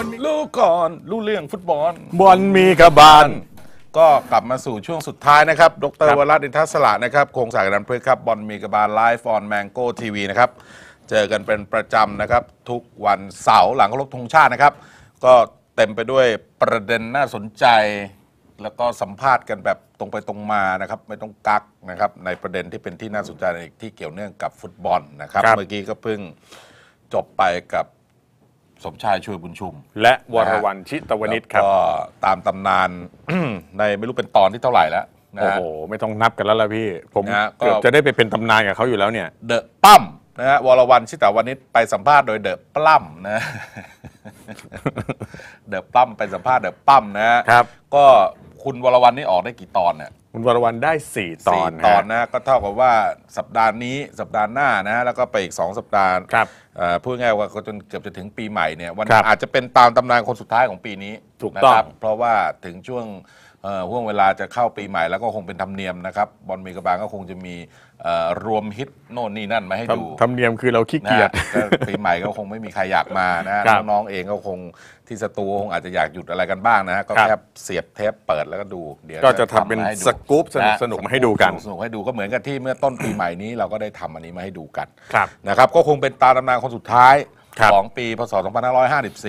อนมีรู้ก่อนรู้เรื่องฟุตบอล บอลมีกระบาล ก็กลับมาสู่ช่วงสุดท้ายนะครับดครัรบวรัตน์อินทศระนะครับโครงสร้างดันพืชครับ บอลมีกระบาลไลฟ์ออนแมงโก้ทีวีนะครับ เจอกันเป็นประจำนะครับ ทุกวันเสาร์หลังเคารพธงชาตินะครับ ก็เต็มไปด้วยประเด็นน่าสนใจ แล้วก็สัมภาษณ์กันแบบตรงไปตรงมานะครับ ไม่ต้องกักนะครับ ในประเด็นที่เป็นที่น่าสนใจในที่เกี่ยวเนื่องกับฟุตบอลนะครับ ครับ เมื่อกี้ก็เพิ่งจบไปกับ สมชายช่วยบุญชุม และวรวันชิตวณิชครับ ก็ตามตำนาน ในไม่รู้เป็นตอนที่เท่าไหร่แล้วนะโอ้ฮะโห ไม่ต้องนับกันแล้วล่ะพี่ ผมนะฮะก็ เกือบจะได้ไปเป็นตำนานกับเขาอยู่แล้วเนี่ย เดอะปั้มนะฮะวรวันชิตาวนิชไปสัมภาษณ์โดยเดอะปล้ำนะ เดอะปั้มไปสัมภาษณ์เดอะปั้มนะฮะครับ ก็คุณวรวันนี่ออกได้กี่ตอนเนี่ย คุณวรวันได้ 4 ตอนสี่ตอนนะก็เท่ากับว่าสัปดาห์นี้สัปดาห์หน้านะแล้วก็ไปอีก 2 สัปดาห์ครับ เอ่อพูดง่ายๆว่าก็จนเกือบจะถึงปีใหม่เนี่ยวันครับอาจจะเป็นตามตำนานคนสุดท้ายของปีนี้ถูกต้องนะครับเพราะว่าถึงช่วงเอ่อ ห่วงเวลาจะเข้าปีใหม่แล้วก็คงเป็นธรรมเนียมนะครับบอลมีกระบางก็คงจะมีเอ่อรวมฮิตโน่นนี่นั่นมาให้ดูทำทำเนียมคือเราขี้นะเกียจฮะก็ปีใหม่ก็คงไม่มีใครอยากมานะฮะครับน้องๆเองก็คงที่สตูคงอาจจะอยากหยุดอะไรกันบ้างนะฮะก็ครับแค่เสียบเทปเปิดแล้วก็ดูเดี๋ยวก็จะทำเป็นมาให้ดูสกู๊ปสนุกนะสนุกมาให้ดูกันสนุกๆให้ดูก็เหมือนกับที่เมื่อต้นปีใหม่นี้เราก็ได้ทำอันนี้มาให้ดูกันครับนะครับก็คงเป็นตามตำนานคนสุดท้ายครับของปีพศ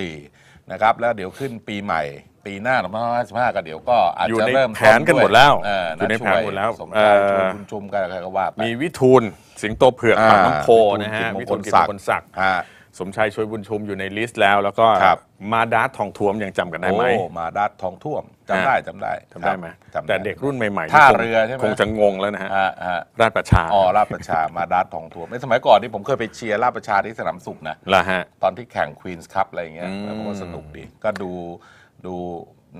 2554 นะครับแล้วเดี๋ยวขึ้นปีใหม่ ปีหน้า2555ก็เดี๋ยวก็อาจอยู่จะในเริ่มแผนกันหมดแล้วเอออยู่ในแผนหมดแล้วสมชายเอ่อชวนคุณชุมกันใครก็ว่าไป มีวิทูลสิงโตเผือกอ่าปากน้ำโพนะฮะวิวิทูทูลลกิกิตตมมงงคคลลศัศักกดิ์ดิ์ฮะ สมชายช่วยบุญชุมอยู่ในลิสต์แล้ว แล้วก็ครับ มาดาร์ททองท้วมยังจำกันได้ไหม โอ้มาดัดทองท่วมจำได้จำได้จำได้ไหมจำแต่เด็กรุ่นใหม่ๆท่าคงเรือใช่ไหม คงจะงงแล้วนะฮะ ฮะฮะราชประชาอ๋อราชประชามาดัดทองท่วมในสมัยก่อนนี่ผมเคยไปเชียร์ราชประชาที่สนามสุขนะ ละฮะ ตอนที่แข่งควีนส์คัพอะไรอย่างเงี้ยอืมแล้วผมก็สนุกดี ก็ดู ดู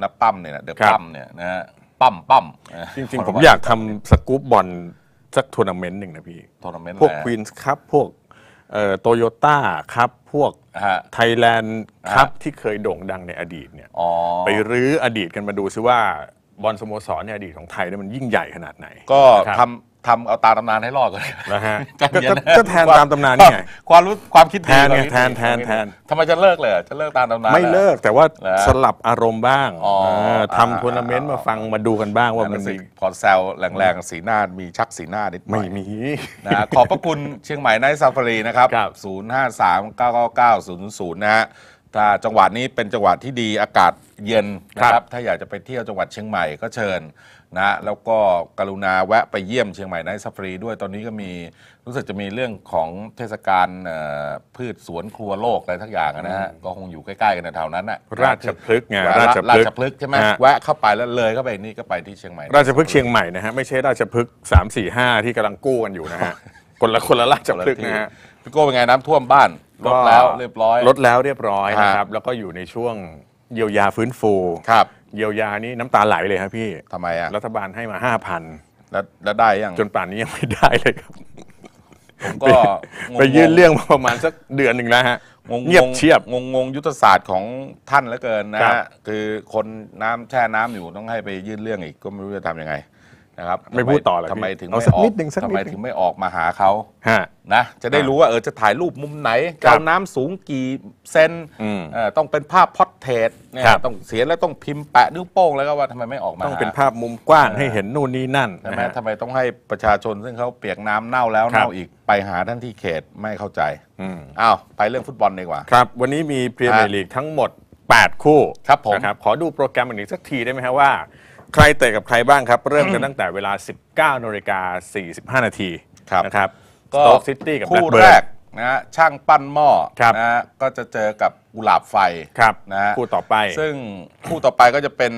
นับปั้มเนี่ยนะเดอะครับ ปั้มเนี่ยนะฮะปั้มปั้มจริงๆ ผมอยากทำสกู๊ปบอลสักทัวร์นาเมนต์หนึ่งนะพี่ ทัวร์นาเมนต์พวกแหละควีนส์คัพพวกโตโยต้าครับ พวกฮะ ไทยแลนด์ครับฮะที่เคยโด่งดังในอดีตเนี่ยอ๋อ ไปรื้ออดีตกันมาดูซิว่าบอลสโมสรในอดีตของไทยเนี่ยมันยิ่งใหญ่ขนาดไหนก็นะครับ ทำ ทำเอาตามตำนานให้รอดก่อนนะฮะใจก็เย็ก็นะก็แทนตามตำนานนี่ไง ความรู้ความคิดดีแทนไงความคิดดีแทนแทนแทน ทำไมจะเลิกเลยเหรอจะเลิกตามตำนาน ไม่เลิกแต่ว่าเหรอสลับอารมณ์บ้างอ๋อเอออ่าทำทัวร์นาเมนต์มาฟังมาดูกันบ้างว่าว่ามัมันนมีพอแซวแรงๆ สีหน้ามีชักสีหน้านิดหน่ไม่อย มี นะฮะขอบพระคุณเชียงใหม่ไนท์ซาฟารีนะครับ ครับ 053 999 000 นะฮะ ถ้าจังหวัดนี้เป็นจังหวัดที่ดีอากาศเย็นนะครับ ถ้าอยากจะไปเที่ยวจังหวัดเชียงใหม่ก็เชิญ นะฮะแล้วก็กรุณาแวะไปเยี่ยมเชียงใหม่ไนท์ซาฟารีด้วยตอนนี้ก็มีรู้สึกจะมีเรื่องของเทศกาลเอ่อพืชสวนครัวโลกอะไรทักอย่างนะฮะก็คงอยู่ใกล้ๆกันแถวๆนั้นน่ะราชพฤกษ์ไงราราชชราพฤกชษ์พฤกษ์ใช่ไหมฮะ แวะเข้าไปแล้วเลยเข้าไปนี่ก็ไปที่เชียงใหม่ราชพฤกษ์เชียงใหม่นะฮะไม่ใช่ราชพฤกษ์สามสี่ห้าที่กำลังกู้กันอยู่นะฮะ คนละคนละราชพฤกษ์นะฮะพี่โก้เป็นไงน้ำท่วมบ้านลดแล้วเรียบร้อย ลดแล้วเรียบร้อยฮะนะครับ แล้วก็อยู่ในช่วงเยียวยาฟื้นฟู ครับ เยียวยานี่น้ำตาไหลเลยครับพี่ ทำไมอะรัฐบาลให้มาห้าพันแล้วแล้วได้ยัง จนป่านนี้ยังไม่ได้เลยครับ ผมก็งงๆไปยื่นเรื่องมาประมาณสักเดือนหนึ่งแล้วฮะ งงๆเงียบเชียบ งงงๆยุทธศาสตร์ของท่านเหลือเกินนะครับฮะคือคนน้ำแช่น้ำอยู่ต้องให้ไปยื่นเรื่องอีกก็ไม่รู้จะทำยังไง นะครับไม่พูดต่อเหรอทำไมพี่ถึงเอาไม่สักออกนิดหนึ่งสักทำนิไมดหนึ่งถึงไม่ออกมาหาเขาฮะนะจะได้รู้ว่าเออจะถ่ายรูปมุมไหนครัเจ้าบน้ำสูงกี่เซนอืมเอ่อต้องเป็นภาพพอร์เทรตเนี่ยครับต้องเสียแล้วต้องพิมพ์แปะนิ้วโป้งแล้วก็ว่าทำไมไม่ออกมาต้องหเป็นภาพมุมกว้างให้เห็นนู่นนี่นั่นใช่นะไหมฮะทำไมต้องให้ประชาชนซึ่งเขาเปียกน้ำเน่าแล้วครับเน่าอีกไปหาท่านที่เขตไม่เข้าใจอืมอ้าวไปเรื่องฟุตบอลดีกว่าครับ วันนี้มีพรีเมียร์ลีกทั้งหมด 8 คู่ครับผมนะครับขอดูโปรแกรมอีกสักทีได้ไหมฮะว่า ใครเตะกับใครบ้างครับ เริ่มกันตั้งแต่เวลา 19นาฬิกา45 นาทีครับนะครับก็สโต๊กซิตี้กับแบล็คู่คเบิแรร์กนะฮะช่างปั้นหม้อครับนะฮะก็จะเจอกับกุหลาบไฟครับนะฮะคู่ต่อไปซึ่ง คู่ต่อไปก็จะเป็น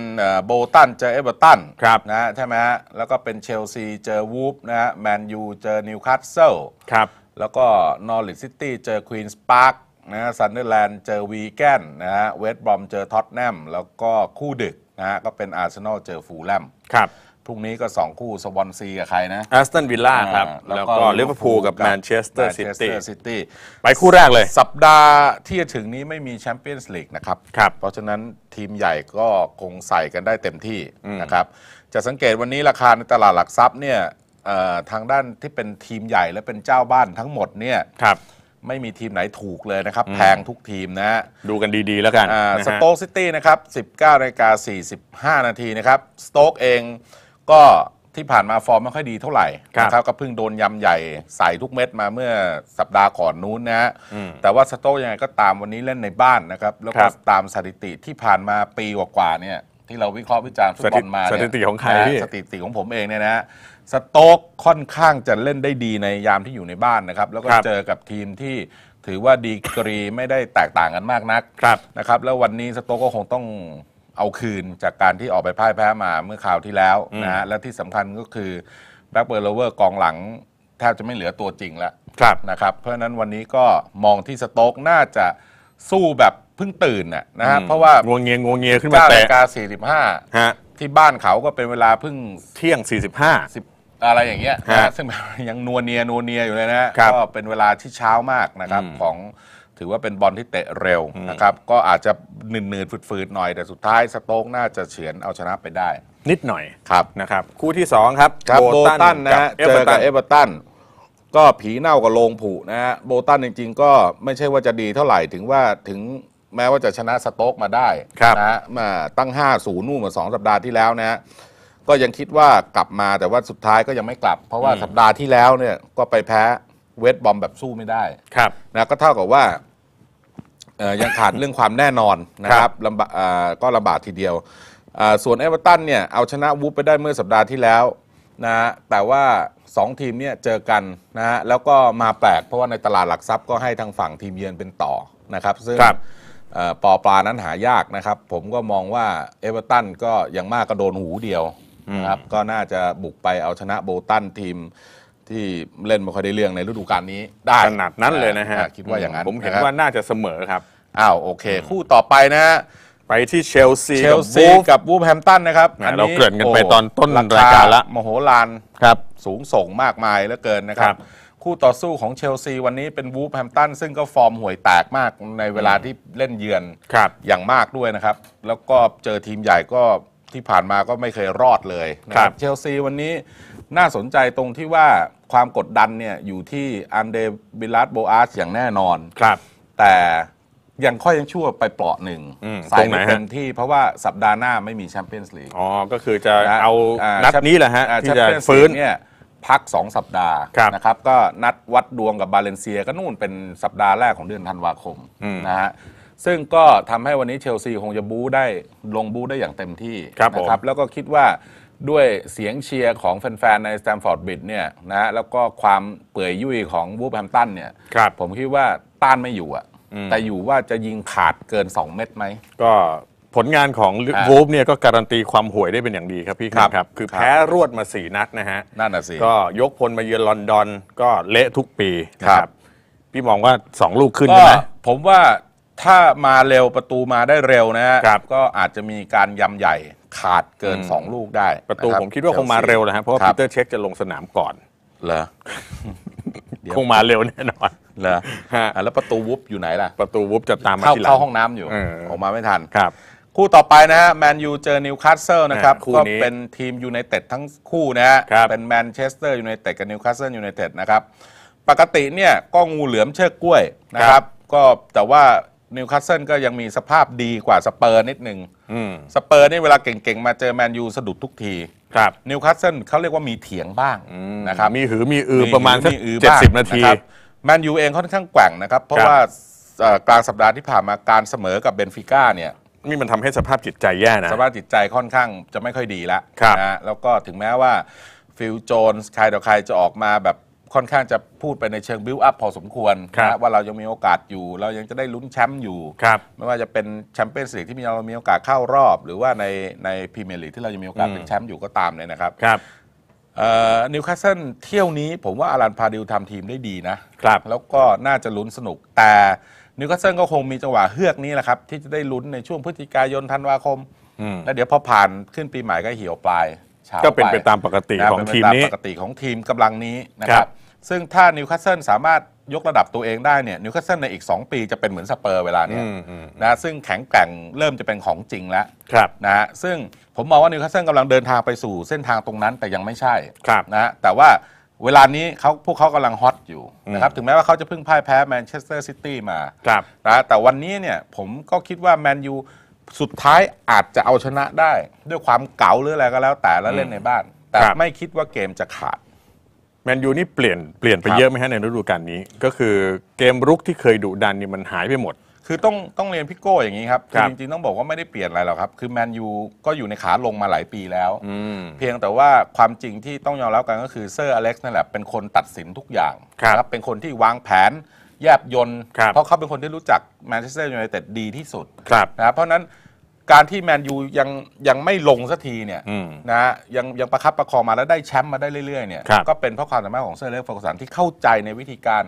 โบตันเจอเอเวอร์ตันครับนะฮะใช่ไหมฮะแล้วก็เป็นเชลซีเจอวูฟนะฮะแมนยูเจอนิวคาสเซิลครับแล้วก็นอริทซิตี้เจอควีนส์พาร์คนะฮะซันเดอร์แลนด์เจอวีแกนนะฮะเวสต์บรอมเจอท็อตแนมแล้วก็คู่ดึก นะฮะก็เป็นอาร์เซนอลเจอฟูลแลมครับพรุ่งนี้ก็ 2 คู่สวอนซีกับใครนะแอสตันวิลล่าครับ แล้วก็ลิเวอร์พูลกับแมนเชสเตอร์ซิตี้ Manchester City ไปคู่แรกเลย สัปดาห์ที่จะถึงนี้ไม่มีแชมเปี้ยนส์ลีกนะครับครับ เพราะฉะนั้นทีมใหญ่ก็คงใส่กันได้เต็มที่นะครับ จะสังเกตวันนี้ราคาในตลาดหลักทรัพย์เนี่ยเอ่อทางด้านที่เป็นทีมใหญ่และเป็นเจ้าบ้านทั้งหมดเนี่ยครับ ไม่มีทีมไหนถูกเลยนะครับ แพงทุกทีมนะฮะดูกันดีๆแล้วกันอ่านะสฮะโต๊กซิตี้นะครับ 19นาฬิกา45 นาทีนะครับ สโต๊กเองก็ที่ผ่านมาฟอร์มไม่ค่อยดีเท่าไหร่ครับนะครับก็เพิ่งโดนยำใหญ่ใส่ทุกเม็ดมาเมื่อสัปดาห์ก่อนนู้นนะฮะอืมแต่ว่าสโต๊กยังไงก็ตามวันนี้เล่นในบ้านนะครับ แล้วคก็รับตามสถิติที่ผ่านมาปีกว่าๆเนี่ย ที่เราวิเคราะห์วิจารณ์ฟุตบอลมาเนี่ยสถิติของใครนะพี่สถิติของผมเองเนี่ยนะฮะสโต๊กค่อนข้างจะเล่นได้ดีในยามที่อยู่ในบ้านนะครับ แล้วก็ครับ เจอกับทีมที่ถือว่าดีกรีไม่ได้แตกต่างกันมากนัก ครับ นะครับแล้ววันนี้สโต๊กก็คงต้องเอาคืนจากการที่ออกไปพ่ายแพ้มาเมื่อคราวที่แล้วนะฮะและที่สำคัญก็คือแบ็กเบอร์เลเวอร์กองหลังแทบจะไม่เหลือตัวจริงแล้วครับ นะครับเพราะฉะนั้นวันนี้ก็มองที่สโต๊กน่าจะสู้แบบ เพิ่งตื่นน่ะนะฮะเพราะว่างวงเงียงวงเงียขึ้นมา9นาเตะฬิกา45ฮะที่บ้านเขาก็เป็นเวลาเพิ่ง เที่ยง 45 สิบอะไรอย่างเงี้ยนะฮะฮะซึ่งแบบยังนัวเนียนัวเนียอยู่เลยนะฮะครับก็เป็นเวลาที่เช้ามากนะครับอืมของถือว่าเป็นบอลที่เตะเร็วนะครับก็อาจจะหนืดๆฝืดๆหน่อย แต่สุดท้ายสโต๊กน่าจะเฉือนเอาชนะไปได้นิดหน่อยครับ นะครับ คู่ที่ 2 ครับครับโบตันนะกับฮะเอเจเวออร์ตักับนเอเวอร์ตันก็ผีเน่ากับโลงผุนะฮะโบตันจริง ๆ ก็ไม่ใช่ว่าจะดีเท่าไหร่ถึงว่าถึง แม้ว่าจะชนะสโต๊กมาได้ครับนะฮะมาตั้ง 5 0นู่นมาสองสัปดาห์ที่แล้วนะฮะก็ยังคิดว่ากลับมาแต่ว่าสุดท้ายก็ยังไม่กลับ เพราะว่าสัปดาห์ที่แล้วเนี่ยก็ไปแพ้เวสต์บอมแบบสู้ไม่ได้ครับนะก็เท่ากับว่าเอ่อยังขาดเรื่องความแน่นอนนะครับลำบากอ่าก็ลำบากทีเดียวอ่าส่วนเอเวอร์ตันเนี่ยเอาชนะวูฟไปได้เมื่อสัปดาห์ที่แล้วนะฮะแต่ว่า 2 ทีมเนี่ยเจอกันนะฮะแล้วก็มาแปลกเพราะว่าในตลาดหลักทรัพย์ก็ให้ทางฝั่งทีมเยือนเป็นต่อนะครับซึ่ง ครับเอ่อ ปอปลานั้นหายากนะครับ ผมก็มองว่าเอเวอร์ตันก็อย่างมากก็โดนหูเดียวนะครับก็น่าจะบุกไปเอาชนะโบลตันทีมที่เล่นไม่ค่อยได้เรื่องในฤดูกาลนี้ ได้ขนาดนั้นเลยนะฮะอ่าคิดว่าอย่างนั้นผมเห็นนะครับว่าน่าจะเสมอครับอ้าวโอเค คู่ต่อไปนะฮะไปที่เชลซีเชกัลบซีวูฟกับวูฟแฮมตันนะครับแหมเราเกริ่นกันไปโตอนต้นครายการละมโหฬารครับ สูงส่งมากมายเหลือเกินนะครัครับบ คู่ต่อสู้ของเชลซีวันนี้เป็นวูฟแฮมตันซึ่งก็ฟอร์มห่วยแตกมากในเวลาที่เล่นเยือนครับอย่างมากด้วยนะครับ แล้วก็เจอทีมใหญ่ก็ที่ผ่านมาก็ไม่เคยรอดเลยนะครับเชลซีวันนี้น่าสนใจตรงที่ว่าความกดดันเนี่ยอยู่ที่อันเดบิลัสโบอาสอย่างแน่นอนครับ แต่ยังค่อยยังชั่วไปเปราะหนึ่งอืมใส่ตรงไหนไม่ฮะเต็มที่เพราะว่าสัปดาห์หน้าไม่มีแชมเปี้ยนส์ลีกอ๋อก็คือจะนะเอาอ่านัดนี้แหละฮะอ่าที่จะ Champions ฟื้น League เนี่ย พัก 2 สัปดาห์ครับนะครับ ก็นัดวัดดวงกับบาเลนเซียก็นู่นเป็นสัปดาห์แรกของเดือนธันวาคมอืมนะฮะซึ่งก็ทำให้วันนี้เชลซีคงจะบู๊ได้ลงบู๊ได้อย่างเต็มที่ครับผม นะแล้วก็คิดว่าด้วยเสียงเชียร์ของแฟนๆในสแตมฟอร์ดบิดเนี่ยนะฮะแล้วก็ความเปื่อยยุ่ยของวูฟแฮมตันเนี่ย ครับ ผมคิดว่าต้านไม่อยู่อะอืมแต่อยู่ว่าจะยิงขาดเกิน 2 เม็ดไหม ก็ ผลงานของอ่าวูฟเนี่ยก็การันตีความห่วยได้เป็นอย่างดีครับพี่ครับครับ คือครับ แพ้รวดมา4นัดนะฮะ นั่นน่ะสิ ก็ยกพลมาเยือนลอนดอนก็เละทุกปีนะคครัรับ บ พี่มองว่า 2 ลูกขึ้นก็ใช่ไหม ผมว่าถ้ามาเร็วประตูมาได้เร็วนะฮะครับ ก็อาจจะมีการยำใหญ่ขาดเกินอืม2ลูกได้ประตูนบผมคิดว่าคงมาเร็วนะฮะเพราะว่าคปีบเตอร์เช็คจะลงสนามก่อน เหรอ เดี๋ยว คงมาเร็วแน่นอน เหรอฮะ อะแล้วประตูวุบอยู่ไหนล่ะ ประตูวูฟจะตามมาเข้าทีหลังเข้าห้องน้ำอยู่ เออ ออกมาไม่ทัน ครับ คู่ต่อไปนะฮะแมนยูเจอนิวคาสเซิลนะครับอ่าคู่ก็นี้เป็นทีมยูไนเต็ดทั้งคู่นะฮะครับ เป็นแมนเชสเตอร์ยูไนเต็ดกับนิวคาสเซิลยูไนเต็ดนะครับปกติเนี่ยก็งูเหลือมเชือกกล้วยนะครับก็แต่ว่านิวคาสเซิลก็ยังมีสภาพดีกว่าสเปอร์นิดนึงอืมสเปอร์นี่เวลาเก่งๆ มาเจอแมนยูสะดุดทุกทีครับนิวคาสเซิลเขาเรียกว่ามีเถียงบ้างนะครับ มีหือมีอือประมาณสักหือหือเจ็ดบ้งสิบนาทีครับแมนยูเองค่อนข้างแกว่งนะครับ เพราะครับว่าเอ่อกลางสัปดาห์ที่ผ่านมาการเสมอกับเบนฟิก้าเนี่ย นี่มันทำให้สภาพจิตใจแย่นะ สภาพจิตใจค่อนข้างจะไม่ค่อยดีแล้วครับนะฮะแล้วก็ถึงแม้ว่าฟิลโจนส์ใครต่อใครจะออกมาแบบค่อนข้างจะพูดไปในเชิงบิวอัพพอสมควรครับนะว่าเรายังมีโอกาสอยู่ เรายังจะได้ลุ้นแชมป์อยู่ครับไม่ว่าจะเป็นแชมเปี้ยนส์ลีกที่มีเรามีโอกาสเข้ารอบ หรือว่าในในพรีเมียร์ลีกที่เรายังมีโอกาสอืมเป็นแชมป์อยู่ก็ตามเนี่ยนะครับครับนิวคาสเซิลเที่ยวนี้ผมว่าอารันพาดิวทำทีมได้ดีนะครับแล้วก็น่าจะลุ้นสนุกแต่ นิวคาสเซิลก็คงมีจังหวะเฮือกนี้แหละครับ ที่จะได้ลุ้นในช่วงพฤศจิกายนธันวาคม อืมแล้วเดี๋ยวพอผ่านขึ้นปีใหม่ก็เหี่ยวปลายเฉาก็เป็นไปไปตามปกตินะของเป็นไปทีมตานี้ปกติของทีมกำลังนี้นะคครัรับ บ ซึ่งถ้านิวคาสเซิลสามารถยกระดับตัวเองได้เนี่ยนิวคาสเซิลในอีก 2 ปีจะเป็นเหมือนสเปอร์เวลาเนี้ยอืมอืมนะซึ่งแข็งแกร่งเริ่มจะเป็นของจริงแล้ว ครับ นะฮะซึ่งผมมองว่านิวคาสเซิลกำลังเดินทางไปสู่เส้นทางตรงนั้นแต่ยังไม่ใช่ครับ นะฮะแต่ว่า เวลานี้เขาพวกเขากำลังฮอตอยู่นะครับถึงแม้ว่าเขาจะเพิ่งพ่ายแพ้แมนเชสเตอร์ซิตี้มาครับนะแต่วันนี้เนี่ยผมก็คิดว่าแมนยูสุดท้ายอาจจะเอาชนะได้ ด้วยความเก๋าหรืออะไรก็แล้วแต่แล้วเล่นในบ้าน แต่ครับ ไม่คิดว่าเกมจะขาด แมนยูนี่เปลี่ยนเปลี่ยนไปครับ เยอะไหมฮะในฤดูกาลนี้ ก็คือเกมรุกที่เคยดุดันนี่มันหายไปหมด คือต้องต้องเรียนพี่โก้อย่างนี้ครับคคืรัอบจริงๆต้องบอกว่าไม่ได้เปลี่ยนอะไรหรอกครับ คือแมนยูก็อยู่ในขาลงมาหลายปีแล้ว อืม เพียงแต่ว่าความจริงที่ต้องยอมรับกันก็คือเซอร์อเล็กซ์นั่นแหละเป็นคนตัดสินทุกอย่างครับนะเป็นคนที่วางแผนแยบยนต์ครับ เพราะเขาเป็นคนที่รู้จักแมนเชสเตอร์ยูไนเต็ดดีที่สุดครับ นะครับเพราะฉะนั้นการที่แมนยูยังยังไม่ลงสักทีเนี่ยอืมนะฮะยังยังประคับประคองมาแล้วได้แชมป์มาได้เรื่อยๆเนี่ยครับก็เป็นเพราะความสามารถของเซอร์เล็กซ์เฟอร์กูสันที่เข้าใจในวิธีการ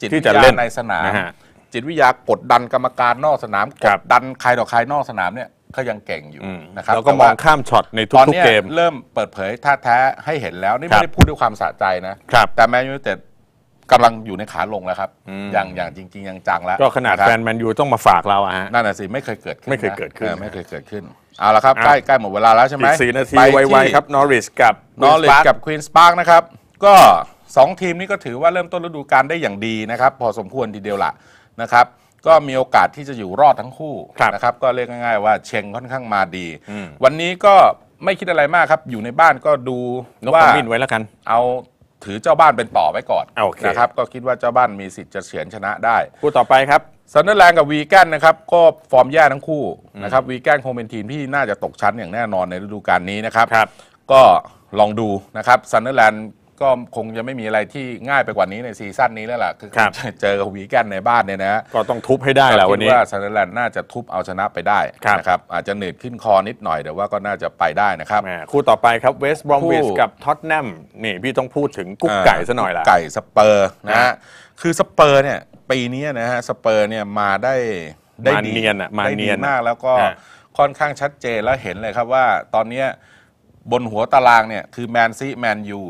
จิตที่วิทจะยาเล่นในสนาม นะฮะ จิตวิทยากดดันกรรมการนอกสนามคกรัดบดันใครต่อใครนอกสนามเนี่ยก็ยังเก่งอยู่อืมนะครับแล้วก็แต่มว่าองข้ามช็อตในตอนทุกเนี้ๆยเกมเริ่มเปิดเผยท่านี่แท้ให้เห็นแล้วนี่ครัไม่บได้พูดด้วยความสะใจนะครับแต่แมนยูไนเต็ดกำลังอยู่ในขาลงแล้วครับอืมอย่างอย่างจริงๆยังจังแล้ว ก็ขนาดะครับแฟนแมนยูต้องมาฝากเราอะฮะ นั่นน่ะสิ ไม่เคยเกิดขึ้น ไม่เคยเกิดขึ้นออไม่เคยเกิดขึ้น เอาละครับอะใกล้ใกล้หมดเวลาแล้วใช่ไหมอีกสี่นาทีไปไวๆครับ นอริสกับนอริส Queen's Park กับควีนสปาร์กนะครับ ก็ 2 ทีมนี้ก็ถือว่าเริ่มต้นฤดูกาลได้อย่างดีนะครับ พอสมควรทีเดียวละ นะครับ ก็มีโอกาสที่จะอยู่รอดทั้งคู่ครับนะครับ ก็เรียกง่ายๆว่าเชงค่อนข้างมาดี อืม วันนี้ก็ไม่คิดอะไรมากครับ อยู่ในบ้านก็ดูนกว่าขมิ้นไว้แล้วกัน เอาถือเจ้าบ้านเป็นต่อไว้ก่อนโอเค นะครับ ก็คิดว่าเจ้าบ้านมีสิทธิ์จะเฉือนชนะได้ คู่ต่อไปครับ ซันเดอร์แลนด์กับวีแกนนะครับก็ฟอร์มแย่ทั้งคู่นะครับวีแกนคงเป็นทีมที่น่าจะตกชั้นอย่างแน่นอนในฤดูกาลนี้นะครับ ครับก็ลองดูนะครับซันเดอร์แลนด์ ก็คงจะไม่มีอะไรที่ง่ายไปกว่านี้ในซีซั่นนี้แล้วล่ะคือครับ เจอกับวีแกนในบ้านเนี่ยนะฮะ ก็ต้องทุบให้ได้แหละก็วันคิดนี้ว่าซันเดอร์แลนด์น่าจะทุบเอาชนะไปได้ครับ นะครับอาจจะหนืดขึ้นคอนิดหน่อยแต่ว่าก็น่าจะไปได้นะครับ แหมคู่ต่อไปครับเวสต์บรอมวิชคู่ กับท็อตแนมนี่พี่ต้องพูดถึงกุ๊กไก่ซะหน่อยละไก่สเปอร์นะครัฮะบคือสเปอร์เนี่ยปีนี้นะฮะสเปอร์เนี่ยมาได้ได้มาดีเนียนอะมาได้เนีดียนมากแล้วก็ฮะ ค่อนข้างชัดเจนแล้วเห็นเลยครับว่าตอนเนี้ยบนหัวตารางเนี่ยคือแมนซีแมนยู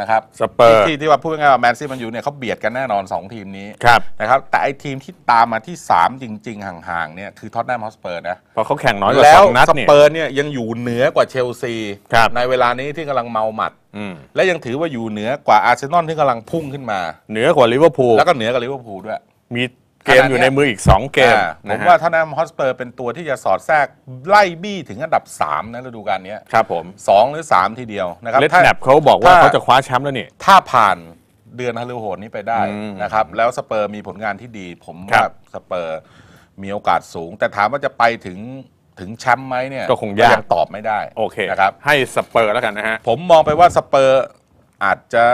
นะครับสเปอร์ที่ที่ที่ว่าพูดง่ายๆว่าแมนซีแมนยูเนี่ยเขาเบียดกันแน่นอน 2 ทีมนี้ครับ นะครับ แต่ไอทีมที่ตามมาที่ 3 จริง ๆ ห่างๆเนี่ยคือท็อตแนมฮอสเปอร์นะเพราะเขาแข่งน้อยกว่าแล้สวองนัดสเนี่ย เปอร์เนี่ยยังอยู่เหนือกว่าเชลซี ครับ ในเวลานี้ที่กำลังเมาหมัด อืมและยังถือว่าอยู่เหนือกว่าอาร์เซนอลที่กำลังพุ่งขึ้นมา เหนือกว่าลิเวอร์พูลแล้วก็เหนือกว่าลิเวอร์พูลด้วย มี เกมอยู่ในมืออีก 2 เกมอ่าผนะมฮะว่าท่านแอมฮอสเปอร์เป็นตัวที่จะสอดแทรกไล่บี้ถึงอันดับ 3 นะฤดูกาลเนี้ยครับผมสองหรือ 3 ทีเดียวนะครับเลดถ้าแนบเขาบอกว่าถ้าเขาจะคว้าแชมป์แล้วนี่ ถ้าผ่านเดือนฮาริโหดนี้ไปได้อืมนะครับ แล้วสเปอร์มีผลงานที่ดี ผมครัว่าบสเปอร์มีโอกาสสูง แต่ถามว่าจะไปถึงถึงแชมป์ไหมเนี่ยก็คงยากยังตอบไม่ได้โอเคนะครับให้สเปอร์แล้วกันนะฮะผมมองไปว่าสเปอร์อาจจะ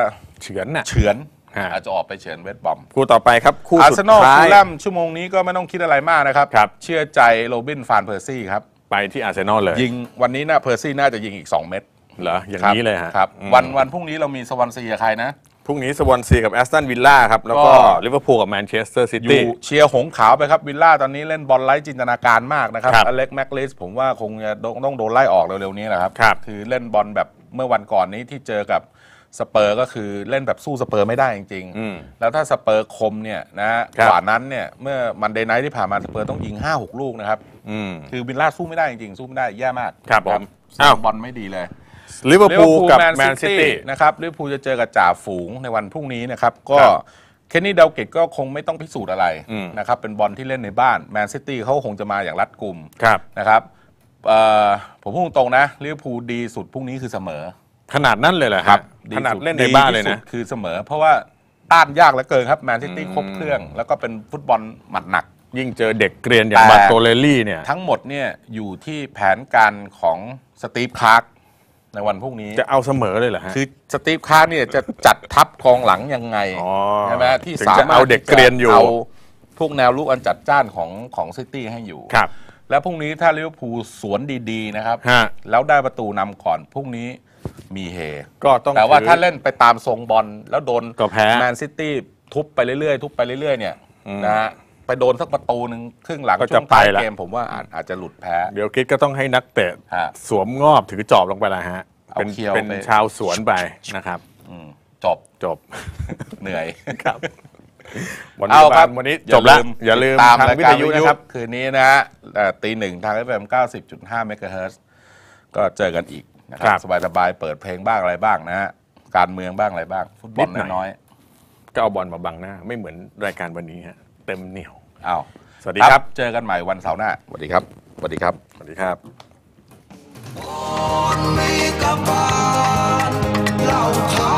เฉือนน่ะเฉือน ฮะ อาจจะออกไปเฉือนเวสต์บอม คู่ต่อไปครับ คู่อาร์สุเซดนอลท้าฟูย ลแลมชั่วโมงนี้ก็ไม่ต้องคิดอะไรมากนะครับ ครับ เชื่อใจโรบินฟานเพอร์ซี่ครับ ไปที่อาร์เซนอลเลยยิงวันนี้นะเพอร์ซี่น่าจะยิงอีก 2 เม็ดเหรออย่างครับนี้เลยฮะครับอืมวันวันพรุ่งนี้เรามีสวอนซีกับใครนะ พรุ่งนี้สวอนซีกับแอสตันวิลล่าครับ แล้วก็ก็ ลิเวอร์พูลกับแมนเชสเตอร์ซิอยู่ตี้ เชียร์หงขาวไปครับวิลล่าตอนนี้เล่นบอลไร้จินตนาการมากนะครับครับอเล็กแม็กลิสผมว่าคงจะต้องต้องโดนไล่ออกเร็วๆนี้แหละครับ ครับ คือเล่นบอลแบบเมื่อวันก่อนนี้ที่เจอกับ สเปอร์ก็คือเล่นแบบสู้สเปอร์ไม่ได้จริงอืมๆแล้วถ้าสเปอร์คมเนี่ยนะฮะครับกว่านั้นเนี่ยเมื่อมันเดย์ไนท์ที่ผ่านมาสเปอร์ต้องยิง 5-6 ลูกนะครับอืมคือวิลล่าสู้ไม่ได้จริงๆ สู้ไม่ได้แย่มากครับผมอ้าอ้าววบอลไม่ดีเลยลิเวอร์พูลกับแมแมนนซิซิตี้ตี้นะครับลิเวอร์พูลจะเจอกับจ่าฝูงในวันพรุ่งนี้นะครับก็ครับเคนนี่เดลเกตก็คงไม่ต้องพิสูจน์อะไรอืมนะครับเป็นบอลที่เล่นในบ้านแมนซิตี้เขาคงจะมาอย่างรัดกุมครับนะครับเอ่อผมพูดตรงๆนะลิเวอร์พูลดีสุดพรุ่งนี้คือเสมอ ขนาดนั้นเลยเหรอครัฮะดีขนาดสุเล่นในบ้านเลยดีที่นะสุดคือเสมอ เพราะว่าต้านยากเหลือเกินครับแมนซิตี้อืมครบเครื่อง แล้วก็เป็นฟุตบอลหมัดหนัก ยิ่งเจอเด็กเกรียนอย่างแต่บาโตเลลี่เนี่ยทั้งหมดเนี่ยอยู่ที่แผนการของสตีฟคาร์กในวันพรุ่งนี้จะเอาเสมอเลยเหรอฮะคือสตีฟคาร์เนี่ยจะจัดทัพกองหลังยังไงอ๋อใช่ไหมที่ถึงสาจะมารถเอาเด็กเกรียนอยู่เอาพวกแนวลูกอันจัดจ้านของของซิตี้ให้อยู่ครับ แล้วพรุ่งนี้ถ้าลิเวอร์พูลสวนดีๆนะครับฮะแล้วได้ประตูนำก่อนพรุ่งนี้ มีเฮ ก็ต้องแต่ว่าถือ ถ้าเล่นไปตามทรงบอลแล้วโดนก็แพ้แมนซิตี้ทุบไปเรื่อยๆ ทุบไปเรื่อยๆเนี่ยอืมนะฮะไปโดนสักประตูหนึ่งครึ่งหลังก็จะช่วงท้ายไปละ เกมผมว่าอาจอาจจะหลุดแพ้ เดี๋ยวคิดก็ต้องให้นักเตะฮะสวมงอบถือจอบลงไปละฮะเอาเป็นเคียวเป็นไป ชาวสวนไปนะครับ อืมจบจบ เหนื่อย ครับวันเอานี้ครับวันนี้จบแล้วอย่าลืมติดตามทางรายวิการทยุนะครับ คืนนี้นะฮะเอ่อตีหนึ่งทาง FM 90.5เมกะเฮิรตซ์ก็เจอกันอีก นะครัสบายๆเปิดเพลงบ้างอะไรบ้างนะฮะการเมืองบ้างอะไรบ้าง ฟุตบอลน้อยก็เอาบอลมาบังหน้าไม่เหมือนรายการวันนี้ฮะเต็มเหนียว ๆอ้าวสวัสดีครับ เจอกันใหม่วันเสาร์หน้าสวัสดีครับสวัสดีครับ สวัสดีครับ Kapan lautan